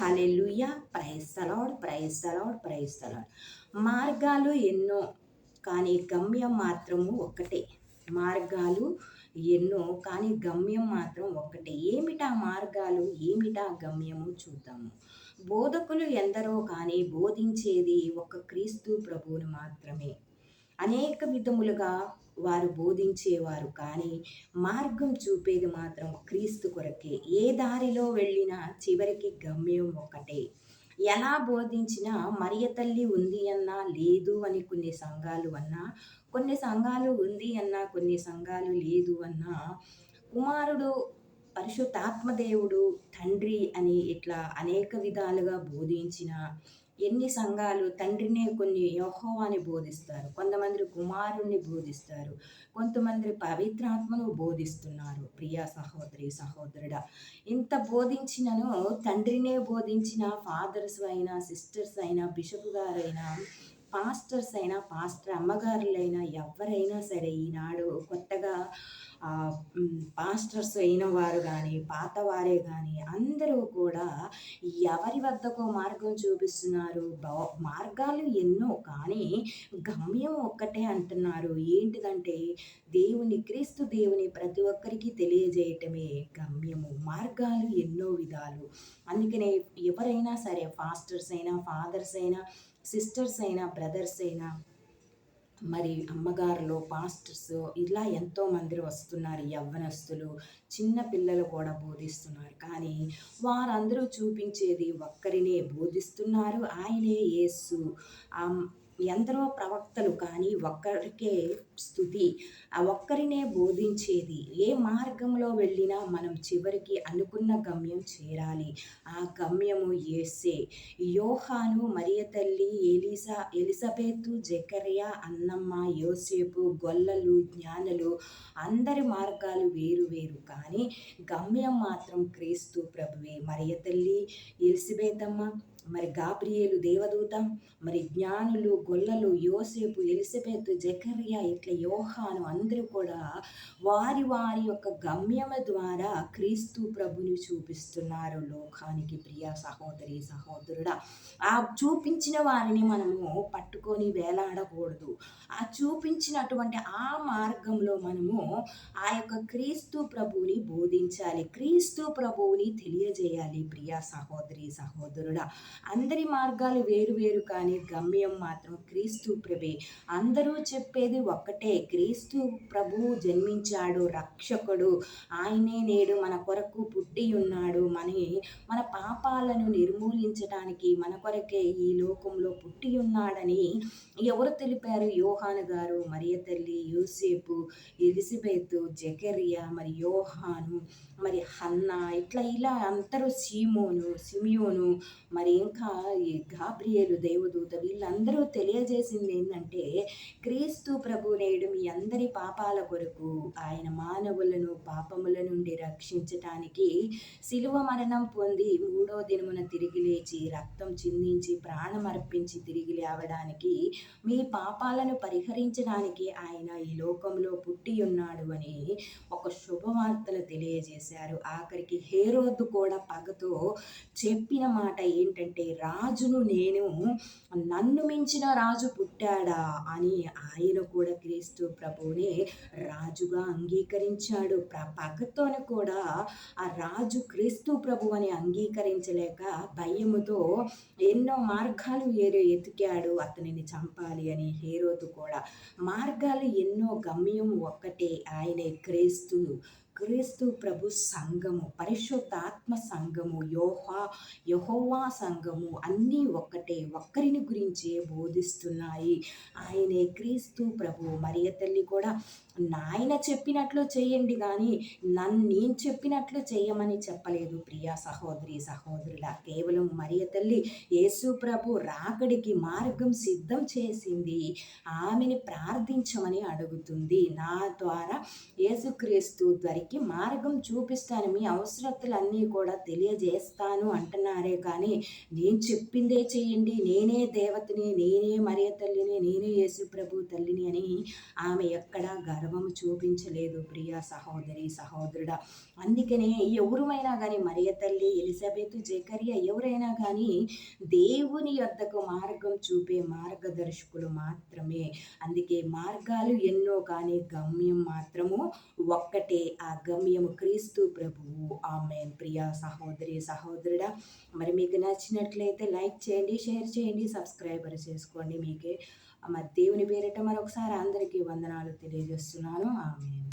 Hallelujah praise the Lord praise the Lord praise the Lord మార్గాలు ఎన్నో కానీ గమ్యం మాత్రము ఒకటే మార్గాలు ఎన్నో కానీ గమ్యం మాత్రం ఒక్కటే. ఏమిటా మార్గాలు? ఏమిటా గమ్యము? చూద్దాము. బోధకులు ఎందరో కానీ బోధించేది ఒక క్రీస్తు ప్రభువును మాత్రమే. అనేక విధములుగా వారు బోధించేవారు. కానీ మార్గం చూపేది మాత్రం క్రీస్తు కొరకే. ఏ దారిలో వెళ్ళినా చివరికి గమ్యం ఒకటే ఎలా బోధించినా మరియ తల్లి ఉంది అన్నా లేదు అని కొన్ని సంఘాలు అన్నా కొన్ని సంఘాలు ఉంది అన్నా కొన్ని సంఘాలు లేదు అన్నా కుమారుడు పరిశుద్ధాత్మదేవుడు తండ్రి అని ఇట్లా అనేక విధాలుగా బోధించిన ఎన్ని సంఘాలు తండ్రినే కొన్ని యోహోవాని బోధిస్తారు కొంతమంది కుమారుణ్ణి బోధిస్తారు కొంతమంది పవిత్రాత్మను బోధిస్తున్నారు. ప్రియా సహోదరి సహోదరుడా ఇంత బోధించినను తండ్రినే బోధించిన ఫాదర్స్ అయినా సిస్టర్స్ అయినా బిషప్ గారైనా పాస్టర్స్ అయినా పాస్టర్ అమ్మగారులైనా ఎవరైనా సరే ఈనాడు కొత్తగా పాస్టర్స్ అయిన వారు కానీ పాతవారే కానీ అందరూ కూడా ఎవరి వద్దకు మార్గం చూపిస్తున్నారు. మార్గాలు ఎన్నో కానీ గమ్యం ఒక్కటే అంటున్నారు. ఏంటిదంటే దేవుని క్రీస్తు దేవుని ప్రతి ఒక్కరికి తెలియజేయటమే గమ్యము. మార్గాలు ఎన్నో విధాలు. అందుకనే ఎవరైనా సరే ఫాస్టర్స్ అయినా ఫాదర్స్ అయినా సిస్టర్స్ అయినా బ్రదర్స్ అయినా మరి అమ్మగారులు పాస్టర్స్ ఇలా ఎంతోమంది వస్తున్నారు యవ్వనస్తులు. చిన్న పిల్లలు కూడా బోధిస్తున్నారు. కానీ వారందరూ చూపించేది ఒక్కరినే బోధిస్తున్నారు. ఆయనే యేసు. ఎందరో ప్రవక్తలు కానీ ఒక్కరికే స్థుతి ఆ ఒక్కరినే బోధించేది. ఏ మార్గంలో వెళ్ళినా మనం చివరికి అనుకున్న గమ్యం చేరాలి. ఆ గమ్యము ఏసే యోహాను మరియ తల్లి ఎలిసా ఎలిజబెత్ జకరియా అన్నమ్మ యోసేపు గొల్లలు జ్ఞానులు అందరి మార్గాలు వేరు వేరు. కానీ గమ్యం మాత్రం క్రీస్తు ప్రభువే. మరియ తల్లి ఎలిసిబేతమ్మ మరి గాబ్రియేలు దేవదూత మరి జ్ఞానులు గొల్లలు యోసేపు ఎలిసబెత్ జకరియా ఇట్లా యోహాను అందరూ కూడా వారి వారి యొక్క గమ్యమ ద్వారా క్రీస్తు ప్రభుని చూపిస్తున్నారు లోకానికి ప్రియ సహోదరి సహోదరుడా. ఆ చూపించిన వారిని మనము పట్టుకొని వేలాడకూడదు. ఆ చూపించినటువంటి ఆ మార్గంలో మనము ఆ యొక్క క్రీస్తు ప్రభువుని బోధించాలి. క్రీస్తు ప్రభువుని తెలియజేయాలి ప్రియ సహోదరి సహోదరుడా. అందరి మార్గాలు వేరు వేరు కానీ గమ్యం మాత్రం క్రీస్తు ప్రభే. అందరూ చెప్పేది ఒక్కటే క్రీస్తు ప్రభువు జన్మించాడు రక్షకుడు. ఆయనే నేడు మన కొరకు పుట్టి ఉన్నాడు. మన మన పాపాలను నిర్మూలించడానికి మన కొరకే ఈ లోకంలో పుట్టి ఉన్నాడని ఎవరు తెలిపారు? యోహాను గారు మరియ తల్లి యూసేపు ఎలిజబెత్ జకరియా మరి యోహాను మరి హన్నా ఇట్లా ఇలా అందరూ సీమోను సిమియోను మరి ఇంకా ఈ గాబ్రియలు దేవదూత వీళ్ళందరూ తెలియజేసింది ఏంటంటే క్రీస్తు ప్రభు నేడు మీ అందరి పాపాల కొరకు ఆయన మానవులను పాపముల నుండి రక్షించటానికి శిలువ మరణం పొంది మూడో దినమున తిరిగి లేచి రక్తం చిందించి ప్రాణం అర్పించి తిరిగి లేవడానికి మీ పాపాలను పరిహరించడానికి ఆయన ఈ లోకంలో పుట్టి ఉన్నాడు అని ఒక శుభవార్తలు తెలియజేశారు. ఆఖరికి హేరోద్దు కూడా పగతో చెప్పిన మాట ఏంటంటే రాజును నేను నన్ను మించిన రాజు పుట్టాడా? అని ఆయన కూడా క్రీస్తు ప్రభునే రాజుగా అంగీకరించాడు. పగతోని కూడా ఆ రాజు క్రీస్తు ప్రభు అని అంగీకరించలేక భయముతో ఎన్నో మార్గాలు వేరే ఎతికాడు. అతనిని చంపాలి అని హేరోతు కూడా. మార్గాలు ఎన్నో గమ్యం ఒక్కటే. ఆయనే క్రీస్తు క్రీస్తు ప్రభు సంఘము పరిశుద్ధాత్మ సంఘము యోహా యహోవా సంఘము అన్నీ ఒక్కటే ఒక్కరిని గురించే బోధిస్తున్నాయి. ఆయనే క్రీస్తు ప్రభు మరియ తల్లి కూడా నాయన చెప్పినట్లు చేయండి కానీ నన్ను నేను చెప్పినట్లు చేయమని చెప్పలేదు. ప్రియా సహోదరి సహోదరుల కేవలం మరియ తల్లి యేసు ప్రభు రాకడికి మార్గం సిద్ధం చేసింది. ఆమెని ప్రార్థించమని అడుగుతుంది. నా ద్వారా యేసుక్రీస్తు త్వరికి మార్గం చూపిస్తాను. మీ అవసరతలన్నీ కూడా తెలియజేస్తాను అంటున్నారే కానీ నేను చెప్పిందే చేయండి. నేనే దేవతని నేనే మరియ తల్లిని నేనే యేసు ప్రభు తల్లిని అని ఆమె ఎక్కడా గర్వ గర్వము చూపించలేదు. ప్రియ సహోదరి సహోదరుడా. అందుకనే ఎవరుమైనా కానీ మరియ తల్లి ఎలిజబెత్ జకరియా ఎవరైనా కానీ దేవుని యొద్దకు మార్గం చూపే మార్గదర్శకులు మాత్రమే. అందుకే మార్గాలు ఎన్నో కానీ గమ్యం మాత్రము ఒక్కటే. ఆ గమ్యము క్రీస్తు ప్రభువు. ఆమె ప్రియ సహోదరి సహోదరుడా. మరి మీకు నచ్చినట్లయితే లైక్ చేయండి షేర్ చేయండి సబ్స్క్రైబర్ చేసుకోండి. మీకే మరి దేవుని పేరిట మరొకసారి అందరికీ వందనాలు తెలియజేస్తున్నాను. ఆమె